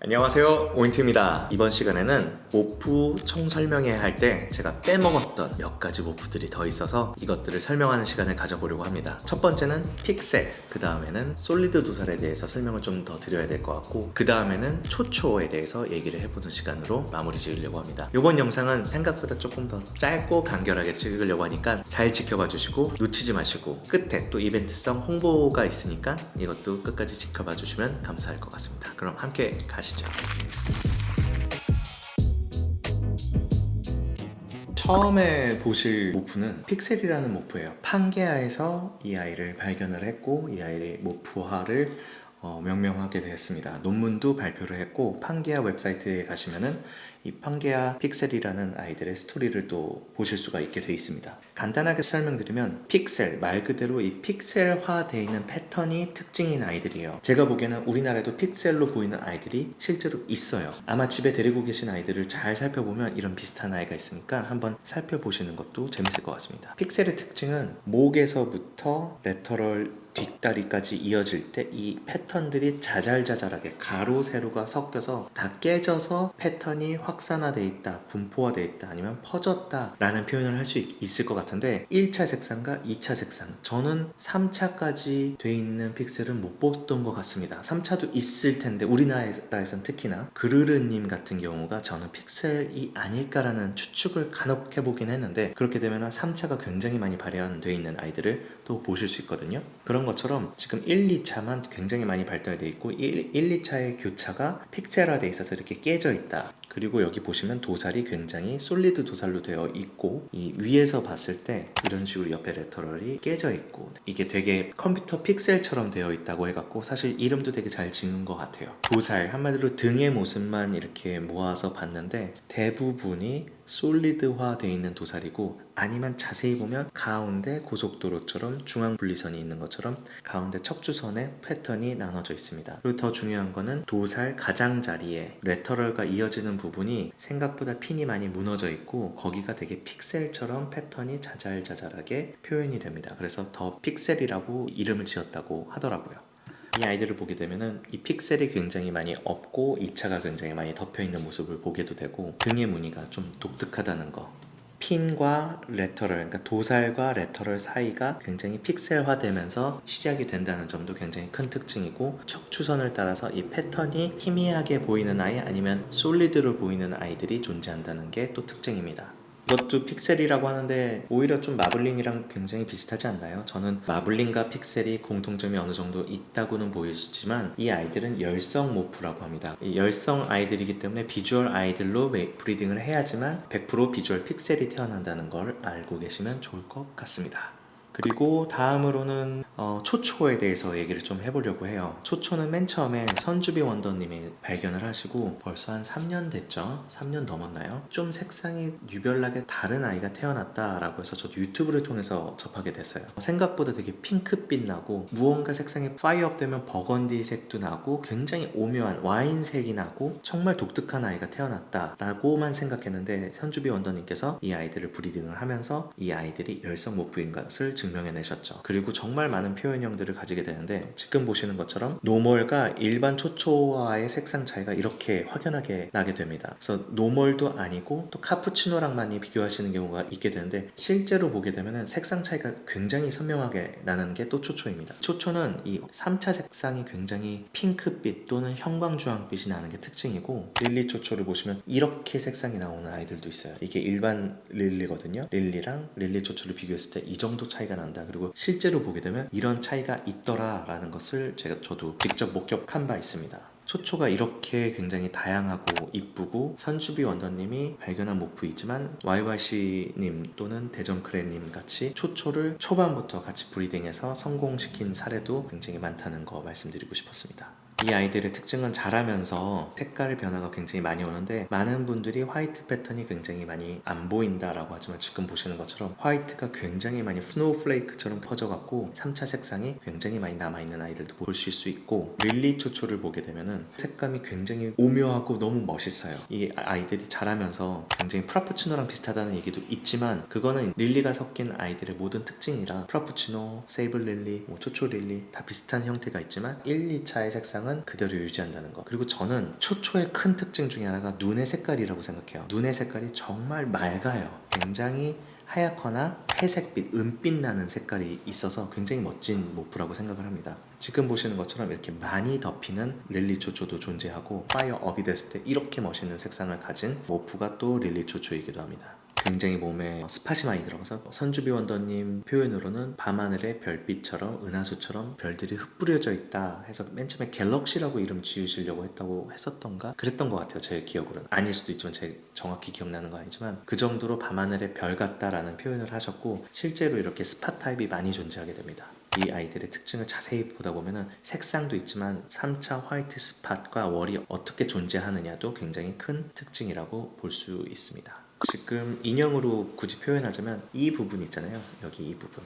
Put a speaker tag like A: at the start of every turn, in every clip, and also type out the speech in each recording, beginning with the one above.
A: 안녕하세요 오인트입니다. 이번 시간에는 모프 총 설명해야 할때 제가 빼먹었던 몇 가지 모프들이 더 있어서 이것들을 설명하는 시간을 가져보려고 합니다. 첫 번째는 픽셀 그 다음에는 솔리드 도살에 대해서 설명을 좀 더 드려야 될 것 같고 그 다음에는 초초에 대해서 얘기를 해보는 시간으로 마무리 지으려고 합니다. 이번 영상은 생각보다 조금 더 짧고 간결하게 찍으려고 하니까 잘 지켜봐 주시고 놓치지 마시고 끝에 또 이벤트성 홍보가 있으니까 이것도 끝까지 지켜봐 주시면 감사할 것 같습니다. 그럼 함께 가시죠 처음에 보실 모프는 픽셀이라는 모프예요. 판게아에서 이 아이를 발견을 했고 이 아이의 모프화를 어, 명명하게 됐습니다. 논문도 발표를 했고 판게아 웹사이트에 가시면은 이 판게아 픽셀이라는 아이들의 스토리를 또 보실 수가 있게 돼 있습니다. 간단하게 설명드리면 픽셀 말 그대로 이 픽셀화 되어 있는 패턴이 특징인 아이들이에요. 제가 보기에는 우리나라에도 픽셀로 보이는 아이들이 실제로 있어요. 아마 집에 데리고 계신 아이들을 잘 살펴보면 이런 비슷한 아이가 있으니까 한번 살펴보시는 것도 재밌을 것 같습니다. 픽셀의 특징은 목에서부터 레터럴 뒷다리까지 이어질 때 이 패턴들이 자잘자잘하게 가로 세로가 섞여서 다 깨져서 패턴이 확산화돼 있다, 분포화돼 있다, 아니면 퍼졌다 라는 표현을 할 수 있을 것 같은데 1차 색상과 2차 색상 저는 3차까지 돼 있는 픽셀은 못 봤던 것 같습니다. 3차도 있을 텐데 우리나라에선 특히나 그르르님 같은 경우가 저는 픽셀이 아닐까라는 추측을 간혹 해보긴 했는데 그렇게 되면 3차가 굉장히 많이 발현되어 있는 아이들을 또 보실 수 있거든요. 그런 것처럼 지금 1, 2차만 굉장히 많이 발달되어 있고 1, 1 2차의 교차가 픽셀화되어 있어서 이렇게 깨져 있다. 그리고 여기 보시면 도살이 굉장히 솔리드 도살로 되어 있고 이 위에서 봤을 때 이런 식으로 옆에 레터럴이 깨져 있고 이게 되게 컴퓨터 픽셀처럼 되어 있다고 해갖고 사실 이름도 되게 잘 지은 것 같아요. 도살 한마디로 등의 모습만 이렇게 모아서 봤는데 대부분이 솔리드화 되어 있는 도살이고 아니면 자세히 보면 가운데 고속도로처럼 중앙 분리선이 있는 것처럼 가운데 척추선에 패턴이 나눠져 있습니다. 그리고 더 중요한 거는 도살 가장자리에 레터럴과 이어지는 부분이 생각보다 핀이 많이 무너져 있고 거기가 되게 픽셀처럼 패턴이 자잘자잘하게 표현이 됩니다. 그래서 더 픽셀이라고 이름을 지었다고 하더라고요. 이 아이들을 보게 되면은 이 픽셀이 굉장히 많이 없고 2차가 굉장히 많이 덮여 있는 모습을 보게도 되고 등의 무늬가 좀 독특하다는 거. 핀과 레터럴, 그러니까 도살과 레터럴 사이가 굉장히 픽셀화되면서 시작이 된다는 점도 굉장히 큰 특징이고 척추선을 따라서 이 패턴이 희미하게 보이는 아이 아니면 솔리드로 보이는 아이들이 존재한다는 게 또 특징입니다. 이것도 픽셀이라고 하는데 오히려 좀 마블링이랑 굉장히 비슷하지 않나요? 저는 마블링과 픽셀이 공통점이 어느 정도 있다고는 보이지만 이 아이들은 열성 모프라고 합니다. 이 열성 아이들이기 때문에 비주얼 아이들로 메- 브리딩을 해야지만 100% 비주얼 픽셀이 태어난다는 걸 알고 계시면 좋을 것 같습니다. 그리고 다음으로는 어, 초초에 대해서 얘기를 좀 해보려고 해요. 초초는 맨 처음에 선주비 원더님이 발견을 하시고 벌써 한 3년 됐죠? 3년 넘었나요? 좀 색상이 유별나게 다른 아이가 태어났다라고 해서 저도 유튜브를 통해서 접하게 됐어요. 생각보다 되게 핑크빛 나고 무언가 색상이 파이어업 되면 버건디 색도 나고 굉장히 오묘한 와인색이 나고 정말 독특한 아이가 태어났다라고만 생각했는데 선주비 원더님께서 이 아이들을 브리딩을 하면서 이 아이들이 열성 모프인 것을 증명해내셨죠. 그리고 정말 많은 표현형들을 가지게 되는데 지금 보시는 것처럼 노멀과 일반 초초와의 색상 차이가 이렇게 확연하게 나게 됩니다. 그래서 노멀도 아니고 또 카푸치노랑 많이 비교하시는 경우가 있게 되는데 실제로 보게 되면 색상 차이가 굉장히 선명하게 나는 게 또 초초입니다. 초초는 이 3차 색상이 굉장히 핑크빛 또는 형광주황빛이 나는 게 특징이고 릴리 초초를 보시면 이렇게 색상이 나오는 아이들도 있어요. 이게 일반 릴리거든요. 릴리랑 릴리 초초를 비교했을 때 이 정도 차이가 난다. 그리고 실제로 보게 되면 이런 차이가 있더라라는 것을 제가 저도 직접 목격한 바 있습니다. 초초가 이렇게 굉장히 다양하고 이쁘고 선주비 원더님이 발견한 모프이지만 YYC님 또는 대전크레님 같이 초초를 초반부터 같이 브리딩해서 성공시킨 사례도 굉장히 많다는 거 말씀드리고 싶었습니다. 이 아이들의 특징은 자라면서 색깔 변화가 굉장히 많이 오는데 많은 분들이 화이트 패턴이 굉장히 많이 안 보인다라고 하지만 지금 보시는 것처럼 화이트가 굉장히 많이 스노우플레이크처럼 퍼져갖고 3차 색상이 굉장히 많이 남아있는 아이들도 보실 수 있고 릴리 초초를 보게 되면은 색감이 굉장히 오묘하고 너무 멋있어요. 이 아이들이 자라면서 굉장히 프라푸치노랑 비슷하다는 얘기도 있지만 그거는 릴리가 섞인 아이들의 모든 특징이라 프라푸치노, 세이블 릴리, 뭐 초초 릴리 다 비슷한 형태가 있지만 1, 2차의 색상은 색상은 그대로 유지한다는 거. 그리고 저는 초초의 큰 특징 중에 하나가 눈의 색깔이라고 생각해요. 눈의 색깔이 정말 맑아요. 굉장히 하얗거나 회색빛, 은빛 나는 색깔이 있어서 굉장히 멋진 모프라고 생각을 합니다. 지금 보시는 것처럼 이렇게 많이 덮이는 릴리 초초도 존재하고 파이어 업이 됐을 때 이렇게 멋있는 색상을 가진 모프가 또 릴리 초초이기도 합니다. 굉장히 몸에 스팟이 많이 들어가서 선주비 원더님 표현으로는 밤하늘의 별빛처럼 은하수처럼 별들이 흩뿌려져 있다 해서 맨 처음에 갤럭시라고 이름 지으시려고 했다고 했었던가? 그랬던 것 같아요 제 기억으로는. 아닐 수도 있지만 제 정확히 기억나는 건 아니지만 그 정도로 밤하늘의 별 같다라는 표현을 하셨고 실제로 이렇게 스팟 타입이 많이 존재하게 됩니다. 이 아이들의 특징을 자세히 보다 보면은 색상도 있지만 3차 화이트 스팟과 월이 어떻게 존재하느냐도 굉장히 큰 특징이라고 볼 수 있습니다. 지금 인형으로 굳이 표현하자면 이 부분 있잖아요. 여기 이 부분.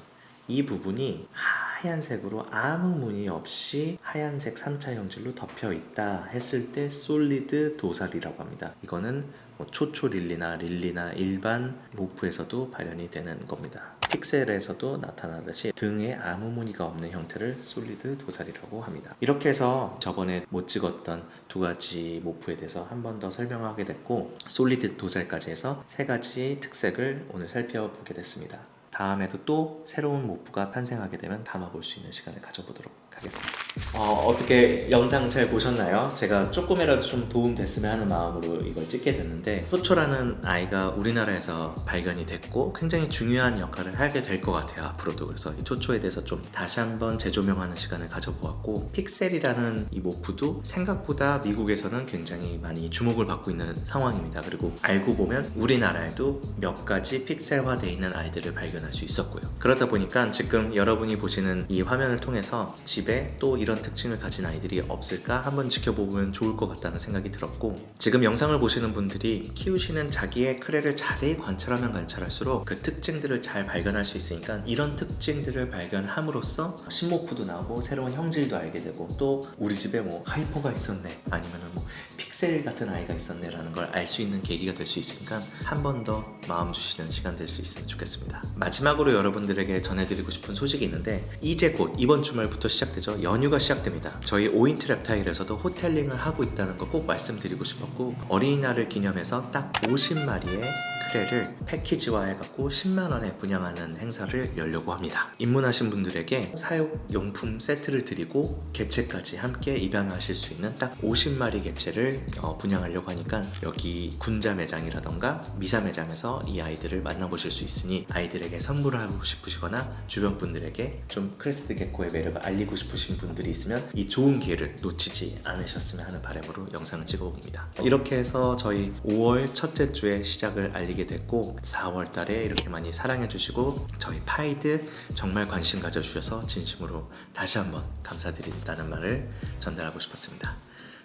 A: 이 부분이 하얀색으로 아무 무늬 없이 하얀색 3차 형질로 덮여 있다 했을 때 솔리드 도살이라고 합니다. 이거는 뭐 초초 릴리나 릴리나 일반 모프에서도 발현이 되는 겁니다. 픽셀에서도 나타나듯이 등에 아무 무늬가 없는 형태를 솔리드 도살이라고 합니다. 이렇게 해서 저번에 못 찍었던 두 가지 모프에 대해서 한 번 더 설명하게 됐고 솔리드 도살까지 해서 세 가지 특색을 오늘 살펴보게 됐습니다. 다음에도 또 새로운 모프가 탄생하게 되면 담아볼 수 있는 시간을 가져보도록 하겠습니다. 어, 떻게 영상 잘 보셨나요? 제가 조금이라도 좀 도움 됐으면 하는 마음으로 이걸 찍게 됐는데 소초라는 아이가 우리나라에서 발견이 됐고 굉장히 중요한 역할을 하게 될 것 같아요 앞으로도 그래서 이 초초에 대해서 좀 다시 한번 재조명하는 시간을 가져보았고 픽셀이라는 이 모프도 생각보다 미국에서는 굉장히 많이 주목을 받고 있는 상황입니다 그리고 알고 보면 우리나라에도 몇 가지 픽셀화되어 있는 아이들을 발견할 수 있었고요 그러다 보니까 지금 여러분이 보시는 이 화면을 통해서 집에 또 이런 특징을 가진 아이들이 없을까 한번 지켜보면 좋을 것 같다는 생각이 들었고 지금 영상을 보시는 분들이 키우시는 자기의 크레를 자세히 관찰하면 관찰할수록 그 특징들을 잘 발견할 수 있으니까 이런 특징들을 발견함으로써 신모프도 나오고 새로운 형질도 알게 되고 또 우리 집에 뭐 하이퍼가 있었네 아니면은 뭐 픽셀 같은 아이가 있었네 라는 걸 알 수 있는 계기가 될 수 있으니까 한 번 더 마음 주시는 시간 될 수 있으면 좋겠습니다. 마지막으로 여러분들에게 전해드리고 싶은 소식이 있는데 이제 곧 이번 주말부터 시작 되죠. 연휴가 시작됩니다. 저희 오인트 랩타일에서도 호텔링을 하고 있다는 거 꼭 말씀드리고 싶었고 어린이날을 기념해서 딱 50마리의 크레를 패키지화해갖고 10만 원에 분양하는 행사를 열려고 합니다. 입문하신 분들에게 사육용품 세트를 드리고 개체까지 함께 입양하실 수 있는 딱 50마리 개체를 어, 분양하려고 하니까 여기 군자 매장이라던가 미사 매장에서 이 아이들을 만나보실 수 있으니 아이들에게 선물을 하고 싶으시거나 주변 분들에게 좀 크레스트 개코의 매력을 알리고 싶으신 분들이 있으면 이 좋은 기회를 놓치지 않으셨으면 하는 바람으로 영상을 찍어봅니다. 이렇게 해서 저희 5월 첫째 주에 시작을 알리 게 됐고 4월 달에 이렇게 많이 사랑해 주시고 저희 파이드 정말 관심 가져 주셔서 진심으로 다시 한번 감사드린다는 말을 전달하고 싶었습니다.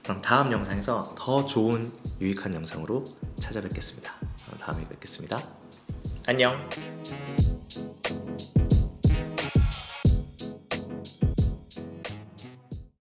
A: 그럼 다음 영상에서 더 좋은 유익한 영상으로 찾아뵙겠습니다. 어, 다음에 뵙겠습니다. 안녕.